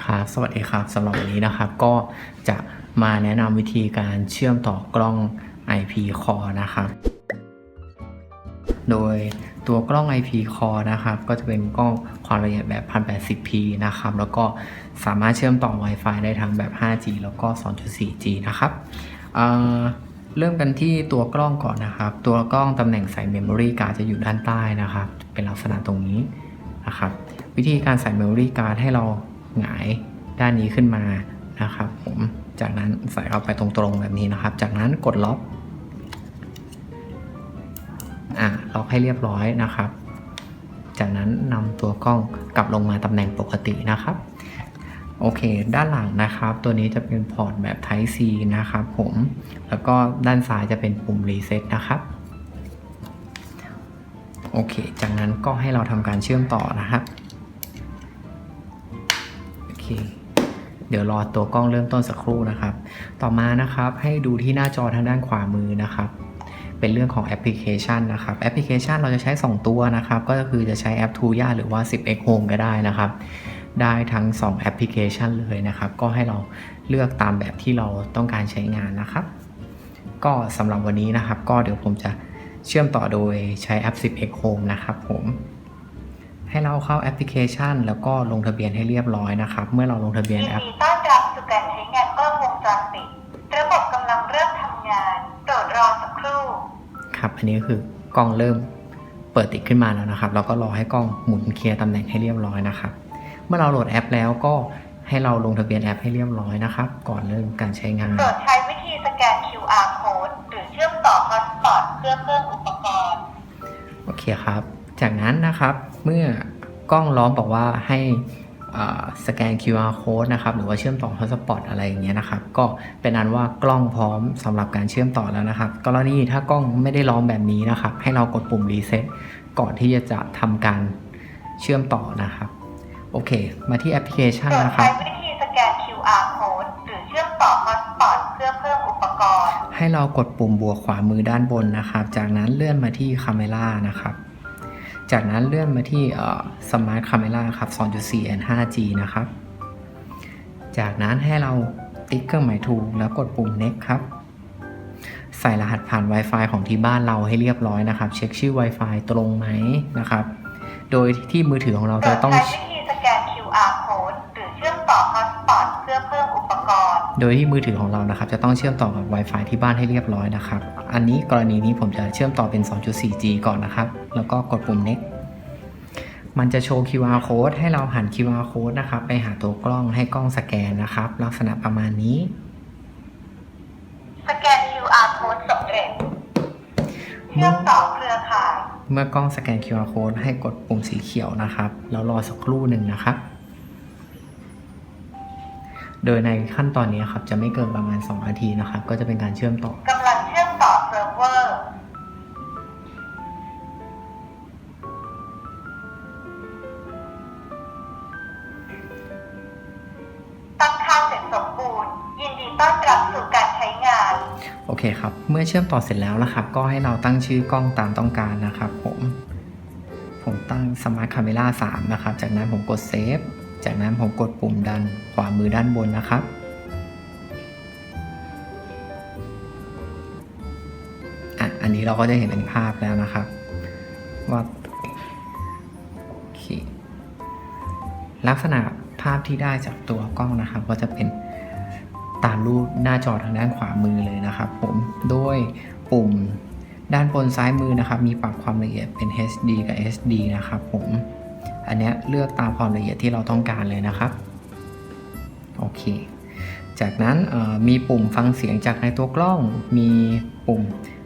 ครับสวัสดีครับสำหรับวันนี้นะครับก็จะมาแนะนำวิธีการเชื่อมต่อกล้อง IP Core นะครับ โดยตัวกล้อง IP Core นะครับ ก็จะเป็นกล้องความละเอียดแบบ 1080p นะครับ แล้วก็สามารถเชื่อมต่อ Wi-Fi ได้ทั้งแบบ 5G แล้วก็ 2.4G นะครับเเริ่มกันที่ตัวกล้องก่อนนะครับ ตัวกล้องตำแหน่งใส่ Memory Card จะอยู่ด้านใต้นะครับ เป็นลักษณะตรงนี้นะครับ วิธีการใส่ Memory Card ให้เรา หงายด้านนี้ขึ้นมานะครับผมจากนั้นใส่เข้าไปตรงๆแบบนี้นะครับ จากนั้นกดล็อกอะล็อกให้เรียบร้อยนะครับ จากนั้นนำตัวกล้องกลับลงมาตำแหน่งปกตินะครับโอเค ด้านหลังนะครับ ตัวนี้จะเป็นพอร์ตแบบ Type C นะครับผม แล้วก็ด้านซ้ายจะเป็นปุ่ม Reset นะครับ โอเค จากนั้นก็ให้เราทำการเชื่อมต่อนะครับ เคเดี๋ยวรอตัวกล้องเริ่มต้นสักครู่นะครับ ต่อมานะครับให้ดูที่หน้าจอทางด้านขวามือนะครับ เป็นเรื่องของแอปพลิเคชันนะครับ แอปพลิเคชันเราจะใช้ 2 ตัวนะครับ ก็คือจะใช้แอป Tuya หรือว่า 10x Home ก็ได้นะครับ ได้ทั้ง 2 แอปพลิเคชันเลยนะครับ ก็ให้เราเลือกตามแบบที่เราต้องการใช้งานนะครับ ก็สำหรับวันนี้นะครับ ก็เดี๋ยวผมจะเชื่อมต่อโดยใช้แอป 10x Home นะครับผม ให้เราเข้าแอปพลิเคชัน แล้วก็ลงทะเบียนให้เรียบร้อยนะครับ เมื่อเราลงทะเบียนยินแอปดีต้อนรับสู่การใช้งานกล้องวงจรปิด ระบบกำลังเริ่มทำงานโปรดรอสักครู่ ครับ อันนี้ก็คือกล้องเริ่มเปิดติดขึ้นมาแล้วนะครับเราก็รอให้กล้องหมุนเคลียร์ตำแหน่งให้เรียบร้อยนะครับ เมื่อเราโหลดแอปแล้วก็ให้เราลงทะเบียนแอปให้เรียบร้อยนะครับ ก่อนเริ่มการใช้งาน โปรดใช้วิธีสแกน QR code หรือเชื่อมต่อ Hotspot เพื่อเพิ่มอุปกรณ์ โอเคครับ จากนั้นนะครับ เมื่อกล้องล้อมบอกว่าให้อ่าสแกน QR code นะครับหรือว่าเชื่อมต่อ hotspot อะไรอย่างเงี้ยนะครับก็เป็นอันว่ากล้องพร้อมสำหรับการเชื่อมต่อแล้วนะครับ กรณีถ้ากล้องไม่ได้ล้อมแบบนี้นะครับ ให้เรากดปุ่ม reset ก่อนที่จะจะทำการเชื่อมต่อนะครับ โอเค มาที่แอปพลิเคชันโปรดนะครัใช้บวิธีสแกน QR code หรือเชื่อมต่อ Hotspot เพื่อเพิ่มอุปกรณ์ ให้เรากดปุ่มบวกขวามือด้านบนนะครับ จากนั้นเลื่อนมาที่ Camera นะครับ จากนั้นเลื่อนมาที่ Smart Camera ครับ 2.4 and 5G นะครับ จากนั้นให้เราติ๊กเครื่องหมายถูกแล้วกดปุ่ม Next ครับ ใส่รหัสผ่าน Wi-Fi ของที่บ้านเราให้เรียบร้อยนะครับ เช็คชื่อ Wi-Fi ตรงไหมนะครับ โดยที่มือถือของเราจะต้อง โดยที่มือถือของเรานะครับจะต้องเชื่อมต่อกับ Wi-Fi ที่บ้านให้เรียบร้อยนะครับ อันนี้กรณีนี้ผมจะเชื่อมต่อเป็น 2.4G ก่อนนะครับ แล้วก็กดปุ่ม next มันจะโชว์ QR code ให้เราหัน QR code นะครับ ไปหาตัวกล้องให้กล้องสแกนนะครับ ลักษณะประมาณนี้ สแกน QR code สำเร็จ เชื่อมต่อเครือข่าย เมื่อกล้องสแกน QR code ให้กดปุ่มสีเขียวนะครับ แล้วรอสักครู่หนึ่งนะครับ โดยในขั้นตอนนี้ครับจะไม่เกินประมาณ 2 นาทีนะครับ ก็จะเป็นการเชื่อมต่อ กำลังเชื่อมต่อเซิร์ฟเวอร์ ตั้งค่าเสร็จสมบูรณ์ ยินดีต้อนรับสู่การใช้งาน โอเคครับ เมื่อเชื่อมต่อเสร็จแล้วนะครับ ก็ให้เราตั้งชื่อกล้องตามต้องการนะครับผม ผมตั้ง Smart Camera 3 นะครับ จากนั้นผมกด Save จากนั้นผมกดปุ่มดันขวามือด้านบนนะครับ อะ อันนี้เราก็จะเห็นเป็นภาพแล้วนะครับ ว่าลักษณะภาพที่ได้จากตัวกล้องนะครับ ก็จะเป็นตามรูปหน้าจอทางด้านขวามือเลยนะครับ ผมโดยปุ่มด้านบนซ้ายมือนะครับ มีปรับความละเอียดเป็น HD กับ SD นะครับผม อันนี้เลือกตามความละเอียดที่เราต้องการเลยนะครับโอเค จากนั้นมีปุ่มฟังเสียงจากในตัวกล้อง มีปุ่ม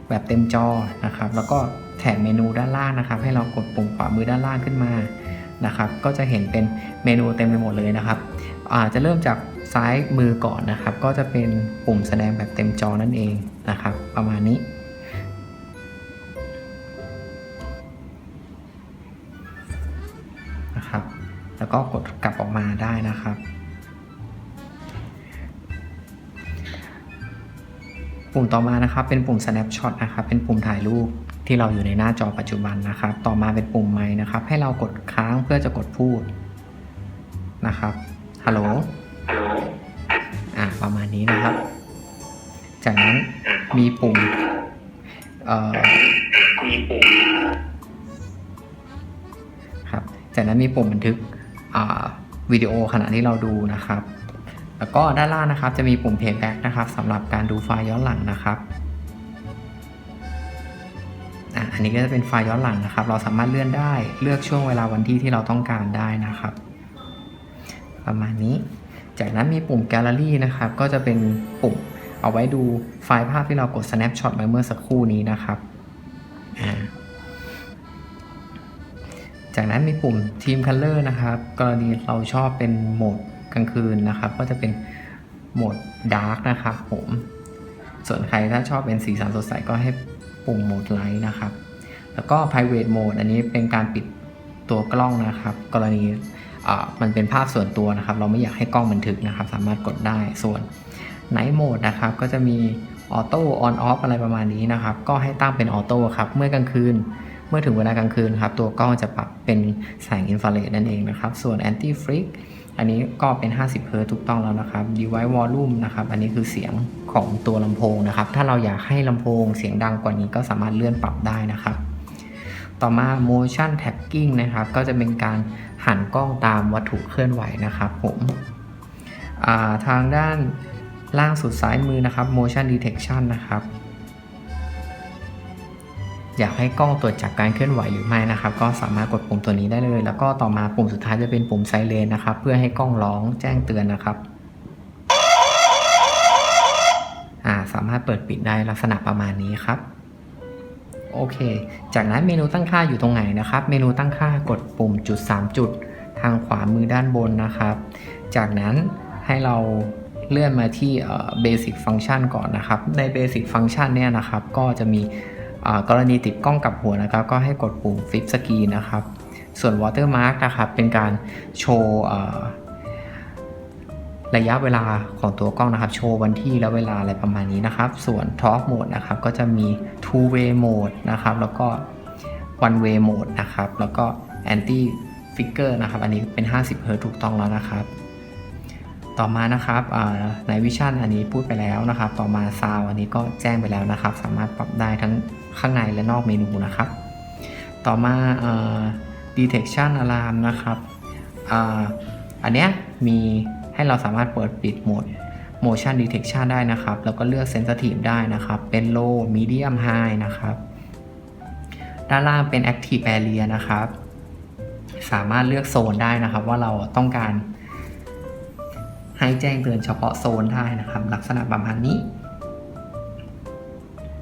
แบบเต็มจอนะครับ แล้วก็แถบเมนูด้านล่างนะครับ ให้เรากดปุ่มขวามือด้านล่างขึ้นมานะครับ ก็จะเห็นเป็นเมนูเต็มไปหมดเลยนะครับอาจจะเริ่มจากซ้ายมือก่อนนะครับ ก็จะเป็นปุ่มแสดงแบบเต็มจอนั่นเองนะครับ ประมาณนี้ นะครับ แล้วก็กดกลับออกมาได้นะครับปุ่มต่อมานะครับเป็นปุ่ม snapshot นะครับเป็นปุ่มถ่ายรูปที่เราอยู่ในหน้าจอปัจจุบันนะครับ ต่อมาเป็นปุ่มไมค์นะครับ ให้เรากดค้างเพื่อจะกดพูดนะครับฮัลโหลอะประมาณนี้นะครับ จากนั้นมีปุ่มเอ่อมีปุ่ม จากนั้นมีปุ่มบันทึกวิดีโอขณะที่เราดูนะครับ แล้วก็ด้านล่างนะครับจะมีปุ่ม playback นะครับสำหรับการดูไฟล์ย้อนหลังนะครับอันนี้ก็จะเป็นไฟล์ย้อนหลังนะครับ เราสามารถเลื่อนได้เลือกช่วงเวลาวันที่ที่เราต้องการได้นะครับ ประมาณนี้ จากนั้นมีปุ่ม Gallery นะครับ ก็จะเป็นปุ่มเอาไว้ดูไฟล์ภาพที่เรากด snapshot ไปเมื่อสักครู่นี้นะครับอ่า จากนั้นมีปุ่ม Team Color นะครับกรณีเราชอบเป็นโหมดกลางคืนนะครับ ก็จะเป็นโหมด Dark นะครับผม ส่วนใครถ้าชอบเป็นสีสันสดใสก็ให้ปุ่มโหมด Light นะครับ แล้วก็ Private Mode อันนี้เป็นการปิดตัวกล้องนะครับ กรณีมันเป็นภาพส่วนตัวนะครับ เราไม่อยากให้กล้องบันทึกนะครับ สามารถกดได้ส่วน Night Mode นะครับ ก็จะมีออโต้ออนออฟอะไรประมาณนี้นะครับ ก็ให้ตั้งเป็นออโต้ครับ เมื่อกลางคืน เมื่อถึงเวลากลางคืนครับตัวกล้องจะปรับเป็นแสงอินฟราเรดนั่นเองนะครับ ส่วน Anti Freak อันนี้ก็เป็น 50 Hz ถูกต้องแล้วนะครับ Device Volume นะครับ อันนี้คือเสียงของตัวลำโพงนะครับ ถ้าเราอยากให้ลำโพงเสียงดังกว่านี้ก็สามารถเลื่อนปรับได้นะครับ ต่อมา motion tagging นะครับ ก็จะเป็นการหันกล้องตามวัตถุเคลื่อนไหวนะครับผมาทางด้านล่างสุดซ้ายมือนะครับ motion detection นะครับ อยากให้กล้องตรวจจับการเคลื่อนไหวหรือไม่นะครับ ก็สามารถกดปุ่มตัวนี้ได้เลย แล้วก็ต่อมาปุ่มสุดท้ายจะเป็นปุ่มไซเรนนะครับ เพื่อให้กล้องร้องแจ้งเตือนนะครับสามารถเปิดปิดได้ลักษณะประมาณนี้ครับโอเค จากนั้นเมนูตั้งค่าอยู่ตรงไหนนะครับ เมนูตั้งค่ากดปุ่มจุด 3 จุด ทางขวามือด้านบนนะครับ จากนั้นให้เราเลื่อนมาที่เบสิกฟัง c t ชันก่อนนะครับ ในเบสิกฟัง c t ชันเนี่ยนะครับ ก็จะมี กรณีติดกล้องกับหัวนะครับ ก็ให้กดปุ่ม Flip Screen นะครับ ส่วน Watermark นะครับเป็นการโชว์ระยะเวลาของตัวกล้องนะครับ โชว์วันที่และเวลาอะไรประมาณนี้นะครับ ส่วน Top Mode นะครับก็จะมี Two Way Mode นะครับ แล้วก็ One Way Mode นะครับ แล้วก็ Anti Figure นะครับ อันนี้เป็น 50 Hz ถูกต้องแล้วนะครับ ต่อมานะครับในวิชั่นอันนี้พูดไปแล้วนะครับ ต่อมาซาวอันนี้ก็แจ้งไปแล้วนะครับ สามารถปรับได้ทั้ง ข้างในและนอกเมนูนะครับ ต่อมาเอ่อ detection alarm นะครับออันเนี้ยมีให้เราสามารถเปิดปิดโหมด motion detection ได้นะครับ แล้วก็เลือก sensitive ได้นะครับ เป็น low medium high นะครับ ด้านล่างเป็น active area นะครับ สามารถเลือกโซนได้นะครับ ว่าเราต้องการ ให้แจ้งเตือนเฉพาะโซนได้นะครับ ลักษณะประมาณนี้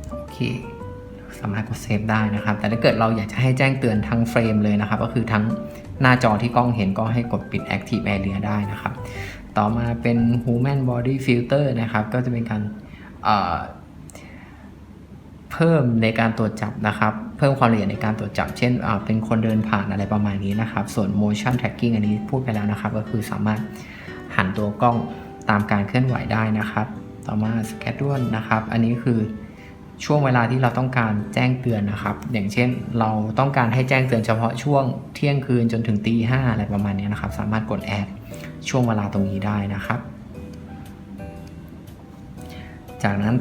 โอเค สามารถกดเซฟได้นะครับ แต่ถ้าเกิดเราอยากจะให้แจ้งเตือนทั้งเฟรมเลยนะครับ ก็คือทั้งหน้าจอที่กล้องเห็นก็ให้กดปิด Active Area ได้นะครับ ต่อมาเป็น Human Body Filter นะครับ ก็จะเป็นการเเพิ่มในการตรวจจับนะครับ เพิ่มความละเอียดในการตรวจจับ เช่นเป็นคนเดินผ่านอะไรประมาณนี้นะครับ ส่วน motion tracking อันนี้พูดไปแล้วนะครับ ก็คือสามารถหันตัวกล้องตามการเคลื่อนไหวได้นะครับ ต่อมา schedule นะครับ อันนี้คือ ช่วงเวลาที่เราต้องการแจ้งเตือนนะครับ อย่างเช่นเราต้องการให้แจ้งเตือนเฉพาะช่วงเที่ยงคืนจนถึงตีห้าอะไรประมาณนี้นะครับ สามารถกดแอดช่วงเวลาตรงนี้ได้นะครับ จากนั้น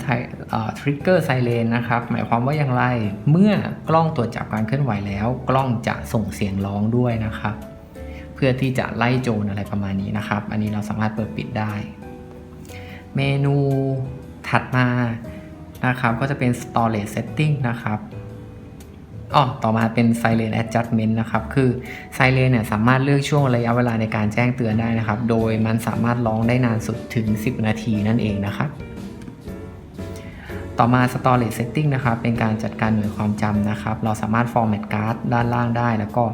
ทริกเกอร์ไซเรนนะครับ หมายความว่าอย่างไร เมื่อกล้องตรวจจับการเคลื่อนไหวแล้ว กล้องจะส่งเสียงร้องด้วยนะครับ เพื่อที่จะไล่โจรอะไรประมาณนี้นะครับ อันนี้เราสามารถเปิดปิดได้ เมนูถัดมา นะครับ ก็จะเป็น storage setting นะครับอ๋อต่อมาเป็น silent adjustment นะครับ คือ silent เนี่ยสามารถเลือกช่วงระยะเวลาในการแจ้งเตือนได้นะครับ โดยมันสามารถร้องได้นานสุดถึง 10 นาทีนั่นเองนะครับต่อมา storage setting นะครับ เป็นการจัดการหน่วยความจำนะครับ เราสามารถ format card ด้านล่างได้ แล้วก็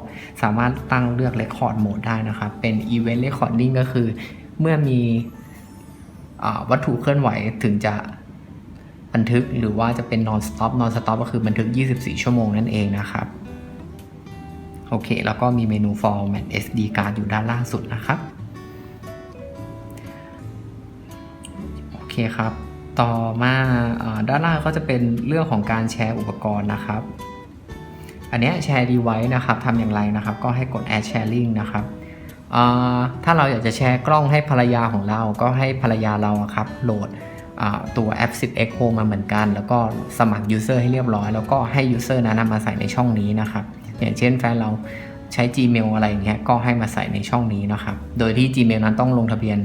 สามารถตั้งเลือก record mode ได้นะครับ เป็น event recording ก็คือ เมื่อมีอวัตถุเคลื่อนไหวถึงจะ บันทึกหรือว่าจะเป็น non stop non stop ก็คือบันทึก 24 ชั่วโมงนั่นเองนะครับ โอเค แล้วก็มีเมนู format SD card อยู่ด้านล่างสุดนะครับ โอเคครับ ต่อมาด้านล่างก็จะเป็นเรื่องของการแชร์อุปกรณ์นะครับ อันนี้แชร์ device นะครับทำอย่างไรนะครับ ก็ให้กด add sharing นะครับถ้าเราอยากจะแชร์กล้องให้ภรรยาของเราก็ให้ภรรยาเราครับโหลด ตัวแอป 10 Echo มาเหมือนกัน แล้วก็สมัคร User ให้เรียบร้อย แล้วก็ให้ User นั้นนำมาใส่ในช่องนี้นะครับ อย่างเช่นแฟนเราใช้ Gmail อะไรอย่างเงี้ยก็ให้มาใส่ในช่องนี้นะครับ โดยที่ Gmail นั้นต้องลงทะเบียน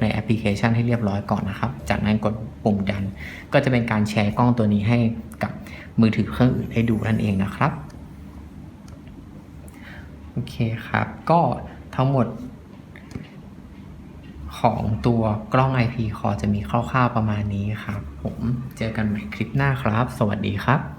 ในแอปพลิเคชันให้เรียบร้อยก่อนนะครับ จากนั้นกดปุ่มดัน ก็จะเป็นการแชร์กล้องตัวนี้ให้กับมือถือเครื่องอื่นได้ดูนั่นเองนะครับ โอเคครับ ก็ทั้งหมด ของตัวกล้อง IP คอจะมีคร่าวๆประมาณนี้ครับ ผมเจอกันใหม่คลิปหน้าครับ สวัสดีครับ